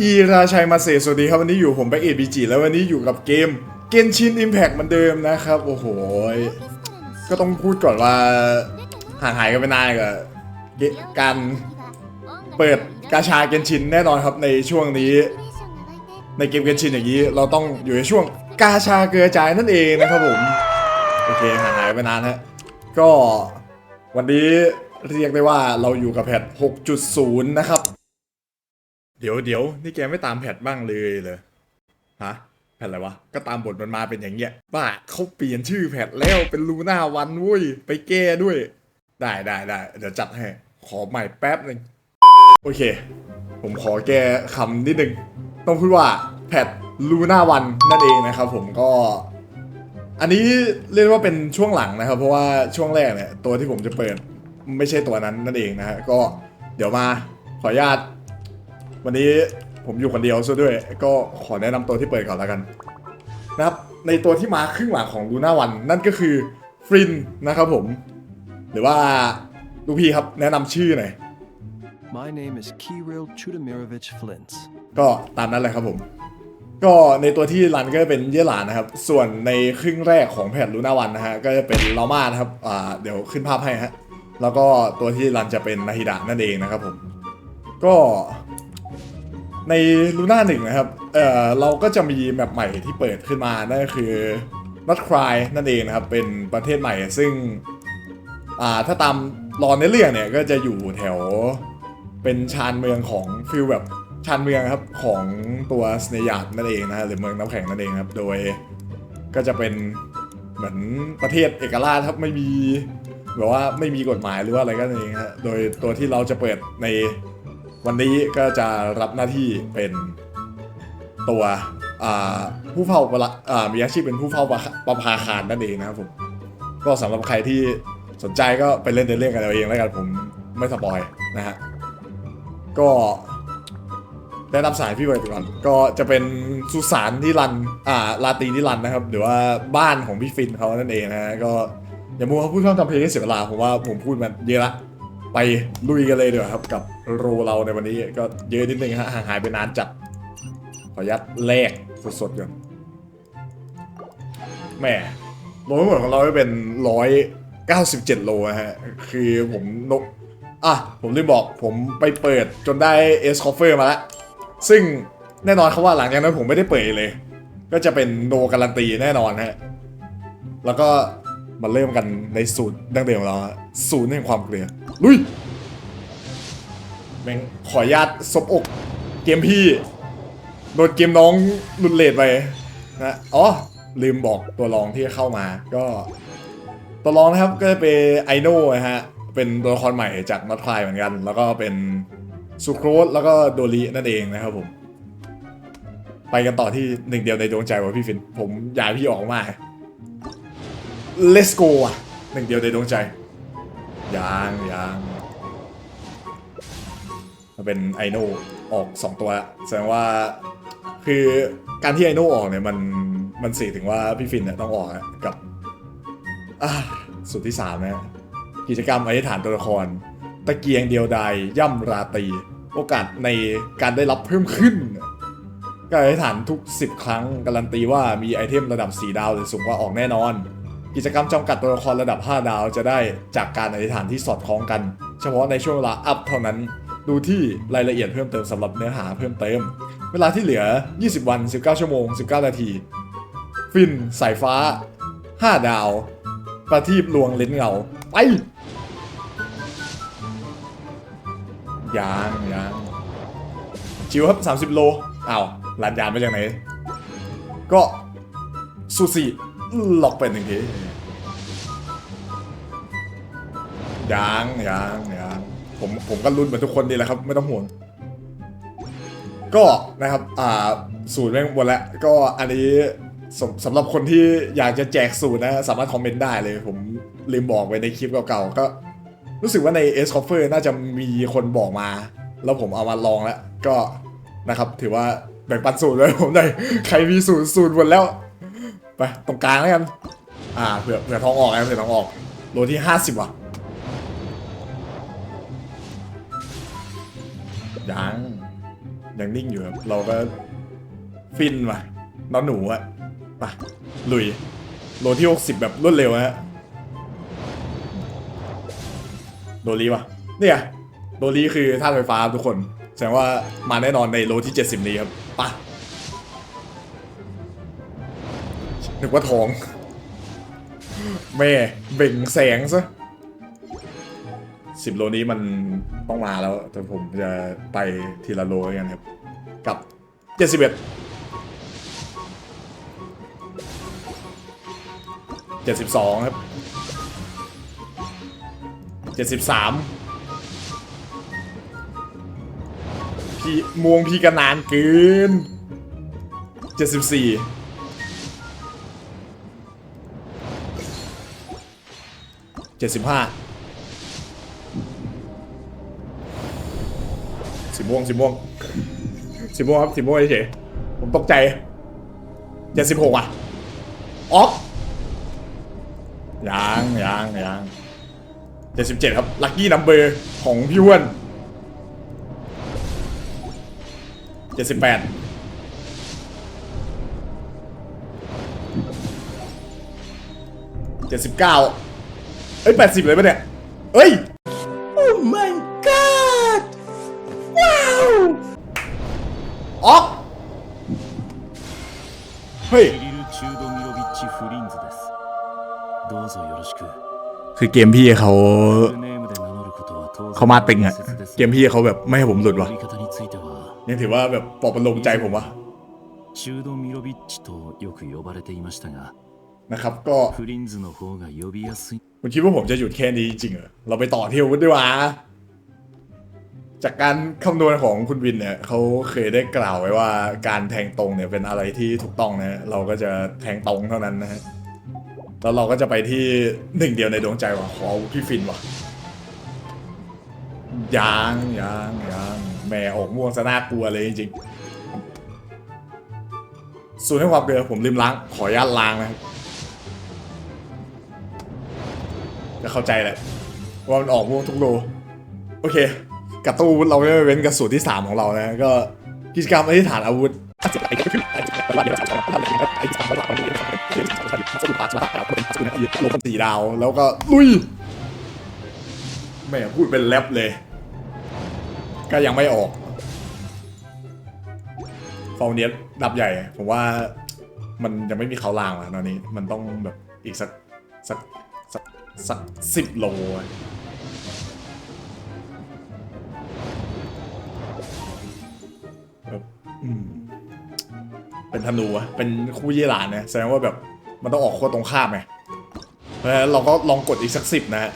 อีราชัยมาเซสวัสดีครับวันนี้อยู่ผมแบ็กเอบีจีแล้ววันนี้อยู่กับเกมเกนชินอิมแพ t เหมือนเดิมนะครับ โอ้โห ก็ต้องพูดก่อนว่าห่างหายกันไปนานกับกการเปิดกาชาเกนชินแน่นอนครับในช่วงนี้ ในเกมเกนชินอย่างนี้ เราต้องอยู่ในช่วงกาชาเกลือจายนั่นเองนะครับผม โอเคห่างหายไปนานฮะก็วันนี้เรียกได้ว่าเราอยู่กับแพท6.0 นะครับ เดี๋ยวเดี๋ยวนี่แกไม่ตามแพทบ้างเลยเลยฮะแพทอะไรวะ ก็ตามบทมันมาเป็นอย่างเงี้ยบ้าเขาเปลี่ยนชื่อแพทแล้วเป็นลูน่าวันเว้ยไปแก้ด้วย ได้ได้ได้เดี๋ยวจัดให้ขอใหม่แป๊บหนึ่งโอเค ผมขอแก้คำนิดนึง ต้องพูดว่าแพทลูน่าวันนั่นเองนะครับผมก็ อันนี้เรียกว่าเป็นช่วงหลังนะครับ เพราะว่าช่วงแรกเนี่ยตัวที่ผมจะเปิดไม่ใช่ตัวนั้นนั่นเองนะฮะก็เดี๋ยวมาขออนุญาต วันนี้ผมอยู่คนเดียวซะด้วย ก็ขอแนะนำตัวที่เปิดก่อนแล้วกันนะครับในตัวที่มาครึ่งหลังของลูน่าวันนั่นก็คือฟรินนะครับผม หรือว่าลูกพี่ครับแนะนำชื่อหน่อย My name is Kirill Chudamirovich Flintz. ก็ตามนั้นเลยครับผม ก็ในตัวที่รันก็จะเป็นเยหลานนะครับ ส่วนในครึ่งแรกของแพทลูน่าวันนะฮะก็จะเป็นลาม่านะครับอ่าเดี๋ยวขึ้นภาพให้ฮะแล้วก็ตัวที่รันจะเป็นนาฮิดะนั่นเองนะครับผม ก็ ในลูน่าหนึ่งนะครับ เอ่อเราก็จะมีแมปใหม่ที่เปิดขึ้นมา นั่นก็คือ Not Cry นั่นเองนะครับ เป็นประเทศใหม่ซึ่ง อ่า ถ้าตามรอนในเรื่องเนี่ย ก็จะอยู่แถว เป็นชานเมืองของฟิลแบบชานเมืองครับของตัวสเนยาดนั่นเองนะหรือเมืองน้ำแข็งนั่นเองครับ โดยก็จะเป็นเหมือนประเทศเอกราชครับไม่มีแบบว่าไม่มีกฎหมายหรือว่าอะไรก็นั่นเองฮะ โดยตัวที่เราจะเปิดใน วันนี้ก็จะรับหน้าที่เป็นตัวผู้เฝ้าประามีอาชีพเป็นผู้เฝ้าประภาคารนั่นเองนะครับผมก็สำหรับใครที่สนใจก็ไปเล่นในเรื่องกันเอาเองแล้วกันผมไม่สปอยนะฮะก็ได้รับสายพี่เบิร์ดก่อน ก็จะเป็นสุสานที่รันอ่าลาตรีที่รันนะครับ หรือว่าบ้านของพี่ฟินเขานั่นเองนะฮะก็อย่ามัวพูดคำทำเพลงให้เสียเวลาผมว่าผมพูดมันเยอะละ ไปลุยกันเลยเดี๋ยวครับกับโรเราในวันนี้ก็เยอะนิดนึงฮะห่างหายไปนานจัดขอยัดแรกสดๆก่อนแหม่โลทั้งหมดของเราจะเป็นร้อยเก้าสิบเจ็ดโลฮะคือผมนกอะผมลืมบอกผมไปเปิดจนได้เอสคอฟเฟอร์มาแล้วซึ่งแน่นอนครับว่าหลังจากนั้นผมไม่ได้เปิดเลย ก็จะเป็นโนการันตีแน่นอนฮะแล้วก็มาเริ่มกันในสูตรดั้งเดิมของเราสูตรแห่งความเกลีย ลุยแม่งขออนุญาตซบอก เกมพี่ โดนเกมน้องหลุดเลทไปนะอ๋อ ลืมบอกตัวรองที่เข้ามา ก็ตัวรองนะครับก็จะเป็นไอโน่ฮะ เป็นตัวละครใหม่จากนอตคลายเหมือนกัน แล้วก็เป็นสุโครสแล้วก็โดรินั่นเองนะครับผม ไปกันต่อที่หนึ่งเดียวในดวงใจว่ะพี่ฟิน ผมอยากพี่ออกมา let's go อะหนึ่งเดียวในดวงใจ ยังยังมาเป็นไอโน่ออกสองตัวละแสดงว่าคือการที่ไอโน่ออกเนี่ยมันมันสื่อถึงว่าพี่ฟินเนี่ยต้องออกกับสุดที่สามนะกิจกรรมอธิษฐานตัวละคร ตะเกียงเดียวดายย่ำราตี โอกาสในการได้รับเพิ่มขึ้นการอธิษฐานทุก 10 ครั้ง การันตีว่ามีไอเทมระดับ 4 ดาวหรือสูงกว่าออกแน่นอน กิจกรรมจำกัดตัวละครระดับ 5 ดาวจะได้จากการอธิษฐานที่สอดคล้องกัน เฉพาะในช่วงเวลาอัพเท่านั้น ดูที่รายละเอียดเพิ่มเติมสำหรับเนื้อหาเพิ่มเติม เวลาที่เหลือ 20 วัน 19 ชั่วโมง 19 นาที ฟิน สายฟ้า 5 ดาว ประทีปลวงเลนเงา ไปยางยางจิวครับ 30 โลอ้าวลานยานมาจากไหน ก็สูสี ล็อกไปหนึ่งทียางยางยางผมผมก็รุ่นเหมือนทุกคนดีแหละครับ ไม่ต้องห่วง ก็นะครับ อ่าสูตรแม่งหมดแล้ว ก็อันนี้สำสำหรับคนที่อยากจะแจกสูตรนะ สามารถคอมเมนต์ได้เลย ผมลืมบอกไว้ในคลิปเก่าๆ ก็รู้สึกว่าใน S c o f f e r น่าจะมีคนบอกมา แล้วผมเอามาลองแล้ว ก็นะครับ ถือว่าแบ่งปันสูตรเลยผมได้ใครมีสูตรสูตรหมดแล้ว ไปตรงกลางแล้วกัน อ่าเผื่อเผื่อทองออกนะเผื่อทองออกโลที่50ว่ะยังยังนิ่งอยู่ครับเราก็ฟินว่ะน้องหนูอะไปลุยโลที่ 60 แบบรวดเร็วฮะโดรีวะเนี่ยโดรีคือท่าตุไฟฟ้าทุกคน แสดงว่ามาแน่นอนในโลที่ 70 นี้ครับไปะ นึกว่าทอง แม่เบ่งแสงซะสิบโลนี้มันต้องมาแล้ว แต่ผมจะไปทีละโลกันครับ กับเจ็ดสิบเอ็ดเจ็ดสิบสองครับเจ็ดสิบสามพี่มวงพี่กันนานเกินเจ็ดสิบสี่ เจ็ดสิบห้าสีม่วงสีม่วงสิบโมงครับสิบโมงเฉยผมตกใจเจ็ดสิบหกอะออกยังยังยังเจ็ดสิบเจ็ดครับ ลัคกี้นัมเบอร์ของพี่อ้วนเจ็ดสิบแปดเจ็ดสิบเก้า เอ้ยแปดสิบเลยปะเนี่ย เอ้ย โอ้ my god ว้าว ออก เฮ้ย キリル・チュードミロビッチ・フリンズですどうぞよろしく คือเกมพี่เขา フルネームで名乗ることは当然 เขามาตึงอะ 大切です เกมพี่เขาแบบไม่ให้ผมหลุดวะ 呼び方については ยังถือว่าแบบปลอบประโลมใจผมวะ チュードミロビッチとよく呼ばれていましたが นะครับ ก็คุณคิดว่าผมจะหยุดแค่นี้จริงเหรอเราไปต่อที่อาวุธดีวะจากการคำนวณของคุณวินเนี่ยเขาเคยได้กล่าวไว้ว่าการแทงตรงเนี่ยเป็นอะไรที่ถูกต้องนะเราก็จะแทงตรงเท่านั้นนะฮะแล้วเราก็จะไปที่หนึ่งเดียวในดวงใจว่ะขอพี่ฟินว่ะยางยางยางแม่ออกม่วงซะน่ากลัวเลยจริงๆส่วนให้ความเดือผมลืมล้างขออนุญาตล้างนะครับ จะเข้าใจแหละว่ามันออกม่วงทุกโล โอเค กับตู้อาวุธเราไม่เว้นกับสูตรที่ 3 ของเรานะ ก็กิจกรรมอธิษฐานอาวุธสี่ดาวแล้วก็ลุยแม่พูดเป็นแรปเลย ก็ยังไม่ออกฟองเนียดับใหญ่ ผมว่ามันยังไม่มีเขาลางอะตอนนี้ มันต้องแบบอีกสักสัก สักสักสิบโลอะแบบอืมเป็นธนูอะเป็นคู่ยี่หลานนะแสดงว่าแบบมันต้องออกโคตรตรงข้ามไงเพราะฉะนั้นเราก็ลองกดอีกสักสิบนะฮะ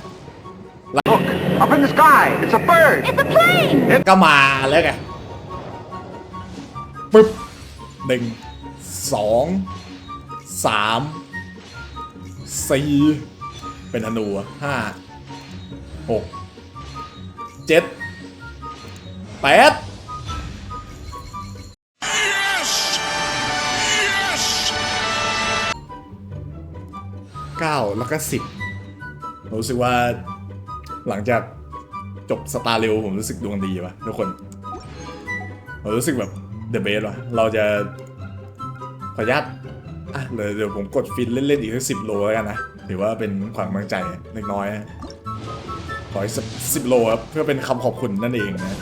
Up in the sky! It's a bird! ก็มาแล้วไงปึ๊บหนึ่งสองสามสี่ เป็นธนูห้าหกเจ็ดแปดเก้าแล้วก็สิบผมรู้สึกว่าหลังจากจบสตาร์เร็วผมรู้สึกดวงดีป่ะทุกคนผมรู้สึกแบบเดอะเบสว่ะเราจะขออนุญาตอะเดี๋ยเดี๋ยวผมกดฟินเล่นๆอีกสักสิบโลแล้วกันนะ ถือว่าเป็นขวัญกำลังใจเล็กน้อยนะขออีกสักสิบโลครับเพื่อเป็นคำขอบคุณนั่นเองนะ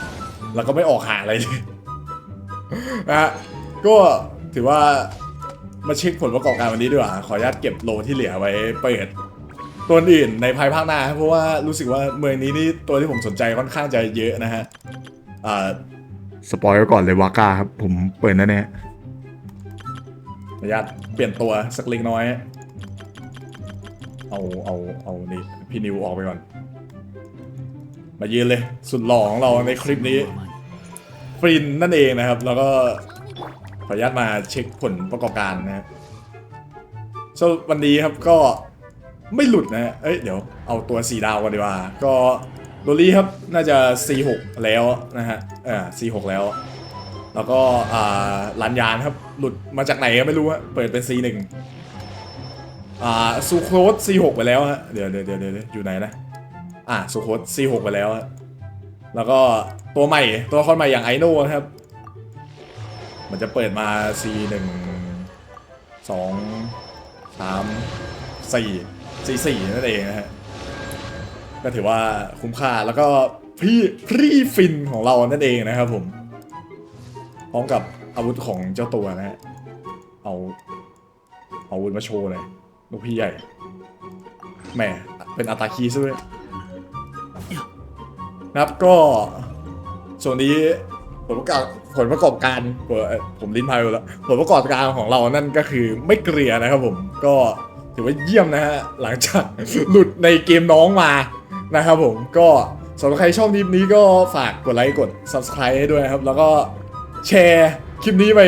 แล้วก็ไม่ออกหาอะไรเลยนะฮะก็ถือว่ามาเช็คผลประกอบการวันนี้ดีกว่า ขออนุญาตเก็บโลที่เหลือไว้เปิดตัวอื่นในภายภาคหน้าครับเพราะว่ารู้สึกว่าเมืองนี้นี่ตัวที่ผมสนใจค่อนข้างจะเยอะนะฮะอ่าสปอยไว้ก่อนเลยวาก้าครับ ผมเปิดแน่ๆขออนุญาตเปลี่ยนตัวสักเล็กน้อย เอาเอาเอานี่พี่นิวออกไปก่อน มายืนเลย สุดหล่อของเราในคลิปนี้ฟรินนั่นเองนะครับ แล้วก็ขออนุญาตมาเช็คผลประกอบการนะฮะ so วันนี้ครับก็ไม่หลุดนะฮะเอ้ยเดี๋ยวเอาตัวสีดาวกันดีกว่า ก็โรลี่ครับน่าจะ C6 แล้วนะฮะเออ C6 แล้ว แล้วก็อ่าลันยานครับ หลุดมาจากไหนก็ไม่รู้ฮะเปิดเป็น C1 อ่าซูโครส C6 ไปแล้วฮะเดี๋ยวเดี๋ยวเดี๋ยวเดี๋ยวอยู่ไหนนะ อ่าซูโครส C6 ไปแล้วฮะแล้วก็ตัวใหม่ตัวครใหม่อย่างไอโน่นะครับ มันจะเปิดมา C หนึ่งสองสามสี่ซีสี่นั่นเองนะฮะก็ถือว่าคุ้มค่าแล้วก็พี่พรีฟินของเรานั่นเองนะครับผมพร้อมกับอาวุธของเจ้าตัวนะฮะเอาเอาอาวุธมาโชว์เลย หลูกพี่ใหญ่ แหม เป็นอัตาคีซะด้วยนะครับก็ ส่วนนี้ผลประกอบผลประกอบการผมลิ้นพายไปแล้วผลประกอบการของเรานั่นก็คือไม่เกลียนะครับผมก็ถือว่าเยี่ยมนะฮะหลังจากหลุดในเกมน้องมานะครับผมก็สำหรับใครชอบคลิปนี้ก็ฝากกดไลค์กด subscribe ให้ด้วยครับ แล้วก็แชร์คลิปนี้ไป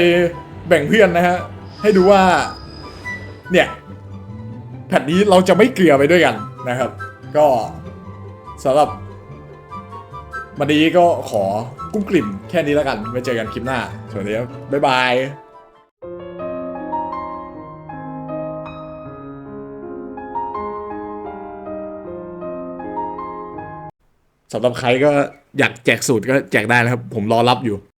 แบ่งเพื่อนนะฮะให้ดูว่าเนี่ย แผ่นนี้เราจะไม่เกลี่ยไปด้วยกันนะครับ ก็สำหรับวันนี้ก็ขอกุ้งกลิ่มแค่นี้แล้วกันไว้เจอกันคลิปหน้า สวัสดีครับ บ๊ายบายสำหรับใครก็อยากแจกสูตรก็แจกได้นะครับ ผมรอรับอยู่